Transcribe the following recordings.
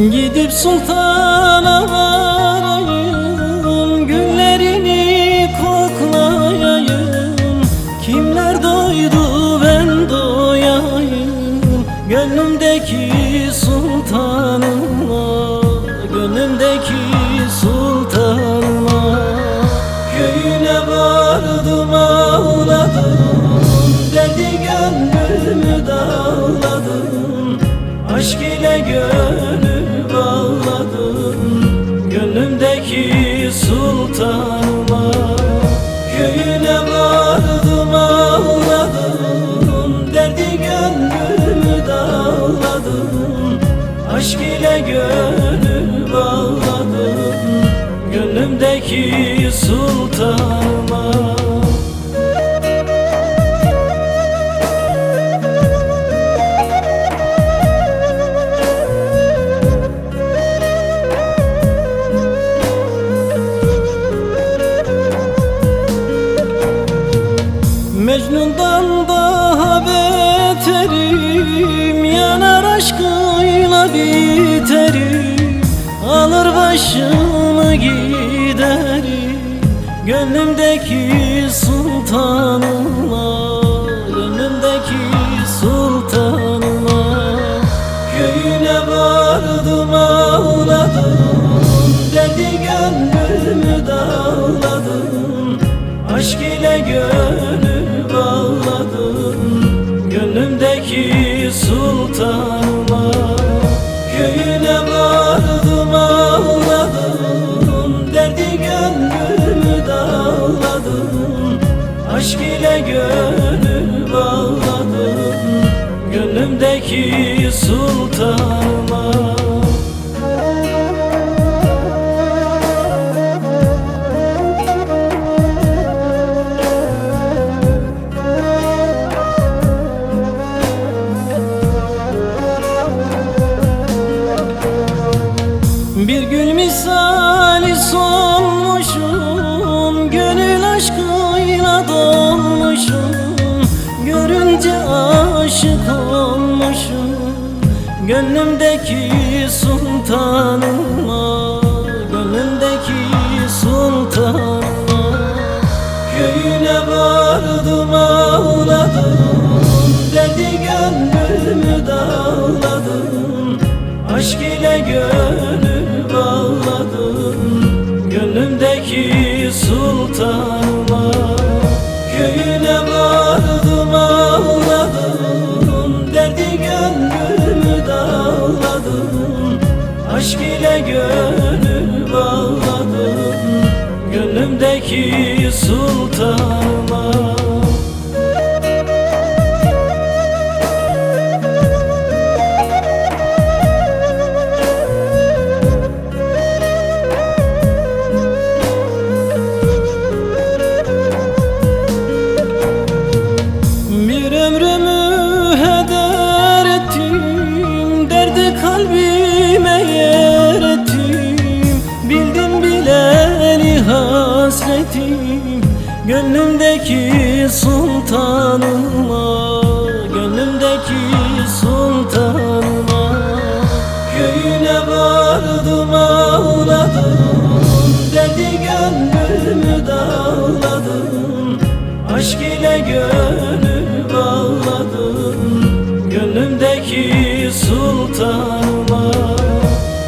Gidip sultana varayım Güllerini koklayayım. Kimler doydu ben doyayım. Gönlümdeki sultanıma Gönlümdeki sultanıma. Köyüne vardım ağladım. Derdi gönlümü dağladım. Aşk ile gönül Gönlümdeki sultanıma Köyüne vardım ağladım. Derdi gönlümü dağladım. Aşk ile gönül bağladım. Gönlümdeki sultanıma Mecnun'dan daha beterim. Yanar aşkıyla biterim. Alır başımı giderim. Gönlümdeki sultanıma Gönlümdeki sultanıma. Köyüne vardım ağladım. Derdi gönlümü dağladım. Aşk ile gönül Aşk ile gönül bağladım. Gönlümdeki sultanıma olmuşum. Gönlümdeki sultanıma Gönlümdeki sultanıma Köyüne vardım ağladım. Derdi gönlümü dağladım. Aşk ile gönül bağladım. Gönlümdeki Gönlümdeki sultanıma gönlümü dağladım Aşk ile gönül bağladım. Gönlümdeki sultanıma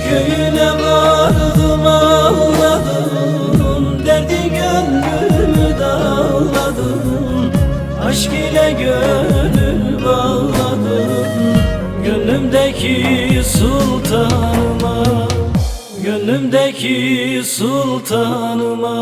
Köyüne vardım ağladım. Derdi gönlümü dağladım Aşk ile gönül bağladım. Gönlümdeki sultanıma Gönlümdeki sultanıma